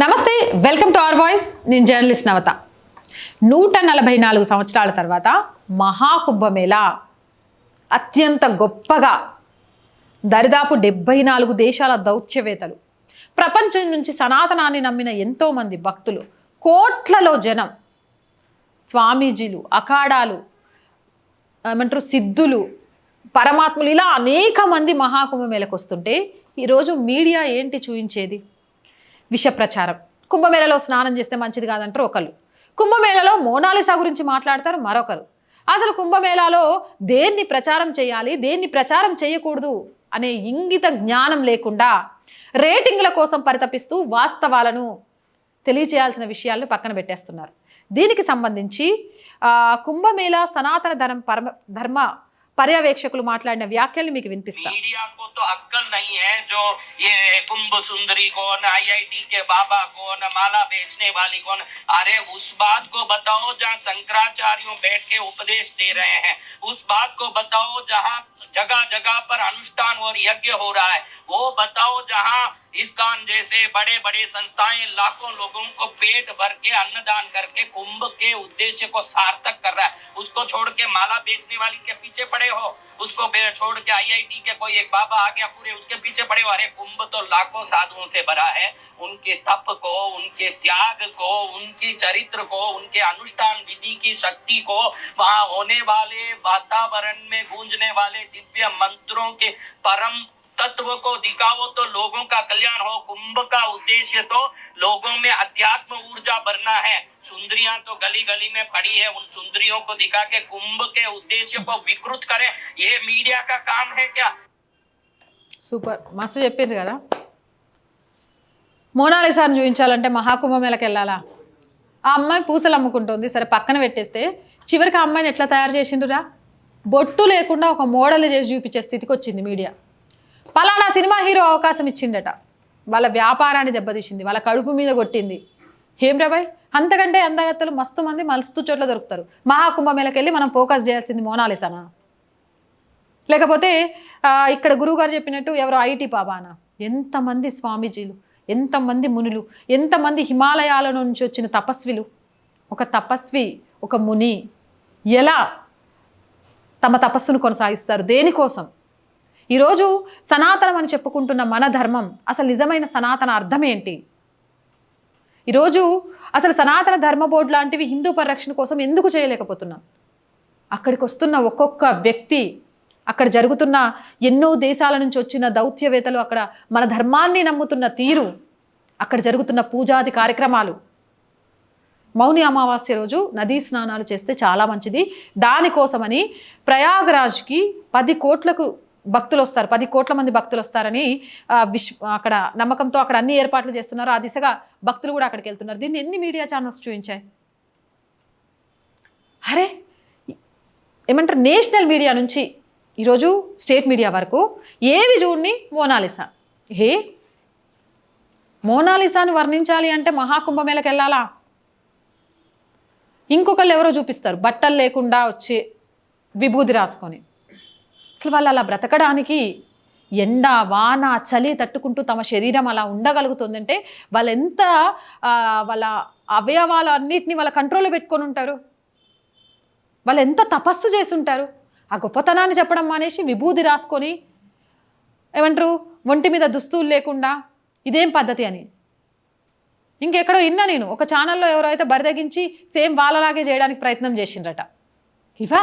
నమస్తే welcome to our voice. నేను journalist నవత. నూట నలభై నాలుగు సంవత్సరాల తర్వాత మహాకుంభమేళ అత్యంత గొప్పగా దరిదాపు డెబ్బై నాలుగు దేశాల దౌత్యవేత్తలు ప్రపంచం నుంచి సనాతనాన్ని నమ్మిన ఎంతోమంది భక్తులు కోట్లలో జనం స్వామీజీలు అఖాడాలు ఏమంటారు సిద్ధులు పరమాత్ములు ఇలా అనేక మంది మహాకుంభమేళకు వస్తుంటే ఈరోజు మీడియా ఏంటి చూపించేది విష ప్రచారం కుంభమేళలో స్నానం చేస్తే మంచిది కాదంటారు ఒకళ్ళు. కుంభమేళలో మోనాలిసా గురించి మాట్లాడతారు మరొకరు. అసలు కుంభమేళాలో దేన్ని ప్రచారం చేయాలి దేన్ని ప్రచారం చేయకూడదు అనే ఇంగిత జ్ఞానం లేకుండా రేటింగ్ల కోసం పరితపిస్తూ వాస్తవాలను తెలియచేయాల్సిన విషయాలను పక్కన పెట్టేస్తున్నారు. దీనికి సంబంధించి కుంభమేళ సనాతన ధర్మ పరమ ధర్మ పర్యవేక్షకులు మాట్లాడిన వ్యాఖ్యల్ని మీకు వినిపిస్తా मीडिया को तो अक्कल नहीं है जो ये कुंभ सुंदरी कौन आईआईटी के बाबा कौन माला बेचने वाली कौन अरे उस बात को बताओ जहाँ शंकराचार्यों बैठ के उपदेश दे रहे हैं उस बात को बताओ जहाँ जगह जगह पर अनुष्ठान और यज्ञ हो रहा है वो बताओ जहाँ इसकान जैसे बड़े बड़े संस्थाएँ लाखों लोगों को पेट भर के अन्नदान करके कुंभ के उद्देश्य को सार्थक कर रहा है। उसको छोड़ के माला बेचने वाली के पीछे पड़े हो। उसको छोड़ के आईआईटी के कोई एक बाबा आ गया पूरे उसके पीछे पड़े हो। अरे कुंभ तो लाखों साधुओं से भरा है। उनके तप को, उनके त्याग को, उनके चरित्र को, उनके अनुष्ठान विधि की शक्ति को वहाँ होने वाले वातावरण में गूंजने वाले दिव्य मंत्रों के परम तत्व को दिखाओ तो लोगों का कल्याण हो कुंभ का उद्देश्य तो लोगों में अध्यात्म ऊर्जा भरना है सुंदरियां तो गली गली में पड़ी है उन सुंदरियों को दिखा के कुंभ के उद्देश्य को विकृत करे ये मीडिया का काम है क्या సూపర్ మస్తు చెప్పిండ్రు కదా మోనాలిసాను చూపించాలంటే మహాకుంభమేళకి వెళ్ళాలా ఆ అమ్మాయి పూసలు అమ్ముకుంటుంది సరే పక్కన పెట్టేస్తే చివరికి ఆ అమ్మాయిని ఎట్లా తయారు చేసిండ్రురా బొట్టు లేకుండా ఒక మోడల్ చేసి చూపించే స్థితికి వచ్చింది మీడియా పలానా సినిమా హీరో అవకాశం ఇచ్చిండట. వాళ్ళ వ్యాపారాన్ని దెబ్బతీసింది వాళ్ళ కడుపు మీద కొట్టింది. ఏం రాబాయ్ అంతకంటే అందగత్తలు మస్తు మంది మస్తు చోట్ల దొరుకుతారు. మహాకుంభమేళకి వెళ్ళి మనం ఫోకస్ చేయాల్సింది మోనాలిసానా? లేకపోతే ఇక్కడ గురువుగారు చెప్పినట్టు ఎవరో ఐటీ పాబానా ఎంతమంది స్వామీజీలు ఎంతమంది మునులు ఎంతమంది హిమాలయాల నుంచి వచ్చిన తపస్విలు? ఒక తపస్వి ఒక ముని ఎలా తమ తపస్సును కొనసాగిస్తారు? దేనికోసం? ఈరోజు సనాతనం అని చెప్పుకుంటున్న మన ధర్మం అసలు నిజమైన సనాతన అర్థం ఏంటి? ఈరోజు అసలు సనాతన ధర్మ బోర్డు లాంటివి హిందూ పరిరక్షణ కోసం ఎందుకు చేయలేకపోతున్నాం? అక్కడికి వస్తున్న ఒక్కొక్క వ్యక్తి అక్కడ జరుగుతున్న ఎన్నో దేశాల నుంచి వచ్చిన దౌత్యవేత్తలు అక్కడ మన ధర్మాన్ని నమ్ముతున్న తీరు అక్కడ జరుగుతున్న పూజాది కార్యక్రమాలు. మౌని అమావాస్య రోజు నదీ స్నానాలు చేస్తే చాలా మంచిది. దానికోసమని ప్రయాగరాజ్కి పది కోట్లకు భక్తులు వస్తారు పది కోట్ల మంది భక్తులు వస్తారని ఆ, విశ్వ అక్కడ నమ్మకంతో అక్కడ అన్ని ఏర్పాట్లు చేస్తున్నారు. ఆ దిశగా భక్తులు కూడా అక్కడికి వెళ్తున్నారు. దీన్ని ఎన్ని మీడియా ఛానల్స్ చూపించాయి? అరే! ఏమంటారు? నేషనల్ మీడియా నుంచి ఈరోజు స్టేట్ మీడియా వరకు ఏవి చూడని మోనాలిసా? ఏ? మోనాలిసాను వర్ణించాలి అంటే మహాకుంభమేళకి వెళ్ళాలా? ఇంకొకళ్ళు ఎవరో చూపిస్తారు. బట్టలు లేకుండా వచ్చి విభూది రాసుకొని. అసలు వాళ్ళు అలా బ్రతకడానికి ఎండ వాన చలి తట్టుకుంటూ తమ శరీరం అలా ఉండగలుగుతుందంటే వాళ్ళు ఎంత ఆ, వాళ్ళ అవయవాలన్నిటిని వాళ్ళ కంట్రోల్లో పెట్టుకొని ఉంటారు? వాళ్ళు ఎంత తపస్సు చేసి ఉంటారు ఆ గొప్పతనాన్ని చెప్పడం మానేసి విభూది రాసుకొని ఏమంటారు? ఒంటి మీద దుస్తులు లేకుండా ఇదేం పద్ధతి అని. ఇంకెక్కడో విన్నా నేను. ఒక ఛానల్లో ఎవరైతే బరిదగించి సేమ్ వాళ్ళలాగే చేయడానికి ప్రయత్నం చేసిండ్రట. ఇవా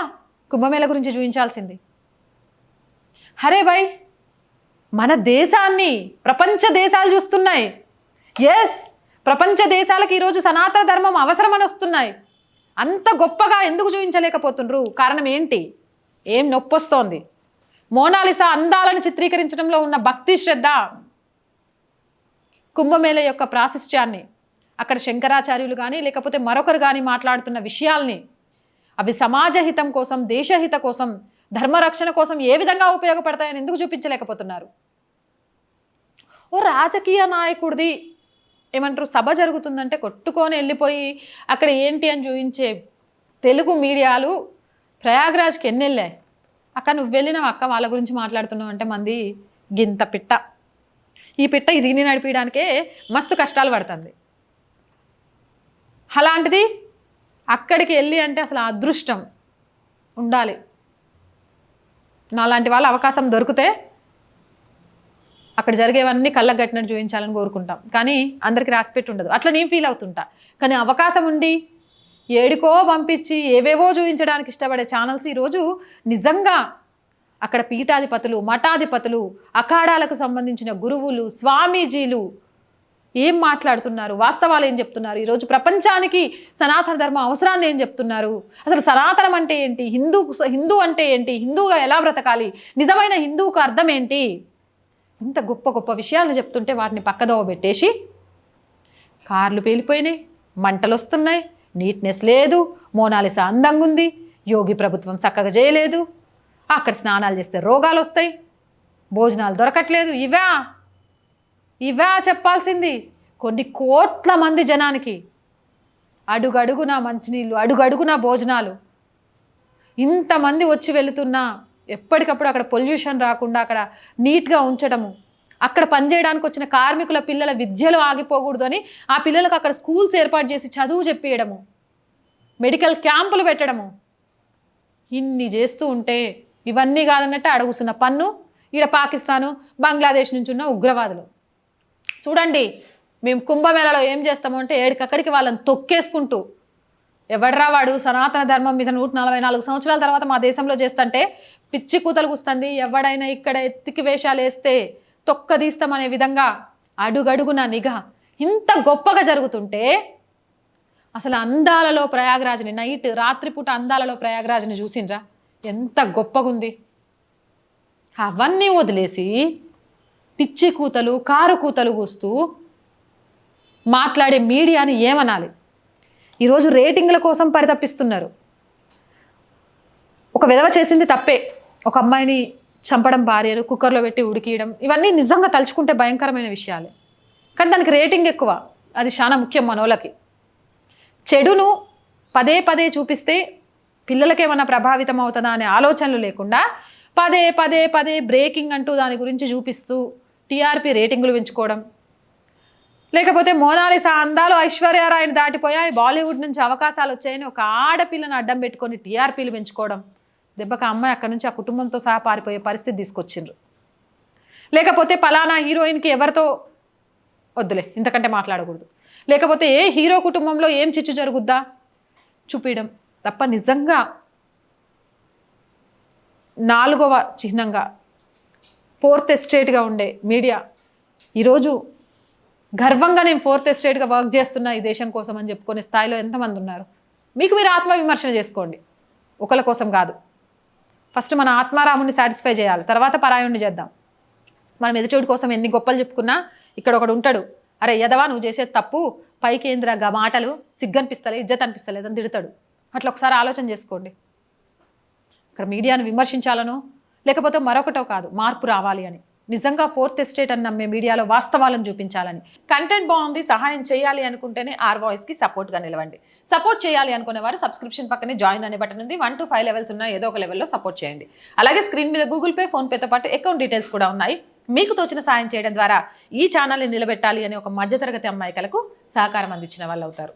కుంభమేళ గురించి చూపించాల్సింది. హరే భాయ్ మన దేశాన్ని ప్రపంచ దేశాలు చూస్తున్నాయి. ఎస్ ప్రపంచ దేశాలకు ఈరోజు సనాతన ధర్మం అవసరమని వస్తున్నాయి. అంత గొప్పగా ఎందుకు చూపించలేకపోతుండ్రు? కారణం ఏంటి? ఏం నొప్పొస్తోంది? మోనాలిసా అందాలను చిత్రీకరించడంలో ఉన్న భక్తి శ్రద్ధ కుంభమేళ యొక్క ప్రాశిష్ట్యాన్ని అక్కడ శంకరాచార్యులు కానీ లేకపోతే మరొకరు కానీ మాట్లాడుతున్న విషయాల్ని అవి సమాజ హితం కోసం దేశహిత కోసం ధర్మరక్షణ కోసం ఏ విధంగా ఉపయోగపడతాయని ఎందుకు చూపించలేకపోతున్నారు? ఓ రాజకీయ నాయకుడిది ఏమంటారు? సభ జరుగుతుందంటే కొట్టుకొని వెళ్ళిపోయి అక్కడ ఏంటి అని చూపించే తెలుగు మీడియాలు ప్రయాగ్రాజ్కి ఎన్ని వెళ్ళాయి అక్క నువ్వు వెళ్ళినావు అక్క వాళ్ళ గురించి మాట్లాడుతున్నావు అంటే మంది గింత పిట్ట. ఈ పిట్ట ఇది నడిపించడానికే మస్తు కష్టాలు పడుతుంది. అలాంటిది అక్కడికి వెళ్ళి అంటే అసలు అదృష్టం. ఉండాలి. నాలాంటి వాళ్ళ అవకాశం దొరికితే అక్కడ జరిగేవన్నీ కళ్ళకు కట్టినట్టు చూపించాలని కోరుకుంటాం. కానీ అందరికీ రాసిపెట్టి ఉండదు. అట్లా నేను ఫీల్ అవుతుంటా. కానీ అవకాశం ఉండి ఏడికో పంపించి ఏవేవో చూపించడానికి ఇష్టపడే ఛానల్స్ ఈరోజు నిజంగా అక్కడ పీఠాధిపతులు మఠాధిపతులు అఖాడాలకు సంబంధించిన గురువులు స్వామీజీలు ఏం మాట్లాడుతున్నారు? వాస్తవాలు ఏం చెప్తున్నారు? ఈరోజు ప్రపంచానికి సనాతన ధర్మం అవసరాన్ని ఏం చెప్తున్నారు? అసలు సనాతనం అంటే ఏంటి? హిందూ హిందూ అంటే ఏంటి? హిందూగా ఎలా బ్రతకాలి? నిజమైన హిందూకు అర్థం ఏంటి? ఇంత గొప్ప గొప్ప విషయాలు చెప్తుంటే వాటిని పక్కదోవ పెట్టేసి కార్లు పేలిపోయినాయి మంటలు వస్తున్నాయి నీట్నెస్ లేదు మోనాలిసా అందంగా ఉంది యోగి ప్రభుత్వం చక్కగా చేయలేదు అక్కడ స్నానాలు చేస్తే రోగాలు వస్తాయి భోజనాలు దొరకట్లేదు ఇవా? ఇవా చెప్పాల్సింది. కొన్ని కోట్ల మంది జనానికి. అడుగడుగున మంచినీళ్ళు అడుగడుగున భోజనాలు. ఇంతమంది వచ్చి వెళుతున్నా ఎప్పటికప్పుడు అక్కడ పొల్యూషన్ రాకుండా అక్కడ నీట్గా ఉంచడము అక్కడ పనిచేయడానికి వచ్చిన కార్మికుల పిల్లల విద్యలు ఆగిపోకూడదు అని ఆ పిల్లలకు అక్కడ స్కూల్స్ ఏర్పాటు చేసి చదువు చెప్పేయడము మెడికల్ క్యాంపులు పెట్టడము. ఇన్ని చేస్తూ ఉంటే ఇవన్నీ కాదన్నట్టు అడుగుతున్న పన్ను ఈడ పాకిస్తాను బంగ్లాదేశ్ నుంచి ఉన్న ఉగ్రవాదులు. చూడండి మేము కుంభమేళలో ఏం చేస్తాము అంటే ఏడికక్కడికి వాళ్ళని తొక్కేసుకుంటూ ఎవడ్రా వాడు సనాతన ధర్మం మీద నూట నలభై నాలుగు సంవత్సరాల తర్వాత మా దేశంలో చేస్తుంటే పిచ్చి కూతలు కూస్తుంది ఎవడైనా ఇక్కడ ఎత్తికి వేషాలు వేస్తే తొక్కదీస్తామనే విధంగా అడుగడుగున నిఘా. ఇంత గొప్పగా జరుగుతుంటే అసలు అందాలలో ప్రయాగరాజ్ని నైట్ రాత్రిపూట అందాలలో ప్రయాగరాజ్ని చూసిండ్రా? ఎంత గొప్పగుంది. అవన్నీ వదిలేసి పిచ్చి కూతలు కారు కూతలు కూస్తూ మాట్లాడే మీడియాని ఏమనాలి? ఈరోజు రేటింగ్ల కోసం పరితపిస్తున్నారు. ఒక విధవ చేసింది తప్పే. ఒక అమ్మాయిని చంపడం భార్యను కుక్కర్లో పెట్టి ఉడికియడం ఇవన్నీ నిజంగా తలుచుకుంటే భయంకరమైన విషయాలే. కానీ దానికి రేటింగ్ ఎక్కువ. అది చాలా ముఖ్యం మనోళ్ళకి. చెడును పదే పదే చూపిస్తే పిల్లలకేమన్నా ప్రభావితం అవుతుందా అనే ఆలోచనలు లేకుండా పదే పదే పదే బ్రేకింగ్ అంటూ దాని గురించి చూపిస్తూ టీఆర్పీ రేటింగులు పెంచుకోవడం. లేకపోతే మోనాలిసా అందాలు ఐశ్వర్యారాయణ దాటిపోయాయి. బాలీవుడ్ నుంచి అవకాశాలు వచ్చాయని ఒక ఆడపిల్లను అడ్డం పెట్టుకొని టీఆర్పీలు పెంచుకోవడం. దెబ్బకి అమ్మాయి అక్కడి నుంచి ఆ కుటుంబంతో సహా పారిపోయే పరిస్థితి తీసుకొచ్చిండ్రు. లేకపోతే పలానా హీరోయిన్కి ఎవరితో? వద్దులే ఇంతకంటే మాట్లాడకూడదు. లేకపోతే ఏ హీరో కుటుంబంలో ఏం చిచ్చు జరుగుద్దా? చూపించడం తప్ప నిజంగా నాలుగవ చిహ్నంగా ఫోర్త్ ఎస్టేట్గా ఉండే మీడియా. ఈరోజు గర్వంగా నేను ఫోర్త్ ఎస్టేట్గా వర్క్ చేస్తున్నా ఈ దేశం కోసం అని చెప్పుకునే స్థాయిలో ఎంతమంది ఉన్నారు? మీకు మీరు ఆత్మవిమర్శన చేసుకోండి. ఒకళ్ళ కోసం కాదు. ఫస్ట్ మన ఆత్మారాముని సాటిస్ఫై చేయాలి. తర్వాత పరాయుణ్ణి చేద్దాం. మనం ఎదుటోడి కోసం ఎన్ని గొప్పలు చెప్పుకున్నా ఇక్కడ ఒకడు ఉంటాడు. అరే యదవా నువ్వు చేసేది తప్పు పైకేంద్ర గ మాటలు సిగ్గనిపిస్తలే ఇజ్జత్ అనిపిస్తలేదని తిడతాడు. అట్లా ఒకసారి ఆలోచన చేసుకోండి. ఇక్కడ మీడియాను విమర్శించాలనో లేకపోతే మరొకటో కాదు మార్పు రావాలి అని. నిజంగా ఫోర్త్ ఎస్టేట్ అని నమ్మే మీడియాలో వాస్తవాలను చూపించాలని. కంటెంట్ బాగుంది సహాయం చేయాలి అనుకుంటేనే ఆర్ వాయిస్కి సపోర్ట్గా నిలవండి. సపోర్ట్ చేయాలి అనుకునే వారు సబ్స్క్రిప్షన్ పక్కనే జాయిన్ అనే బటన్ ఉంది. వన్ టు ఫైవ్ లెవెల్స్ ఉన్న ఏదో ఒక లెవెల్లో సపోర్ట్ చేయండి. అలాగే స్క్రీన్ మీద గూగుల్ పే ఫోన్పేతో పాటు అకౌంట్ డీటెయిల్స్ కూడా ఉన్నాయి. మీకు తోచిన సాయం చేయడం ద్వారా ఈ ఛానల్ని నిలబెట్టాలి అనే ఒక మధ్యతరగతి అమ్మాయికలకు సహకారం అందించిన వాళ్ళు అవుతారు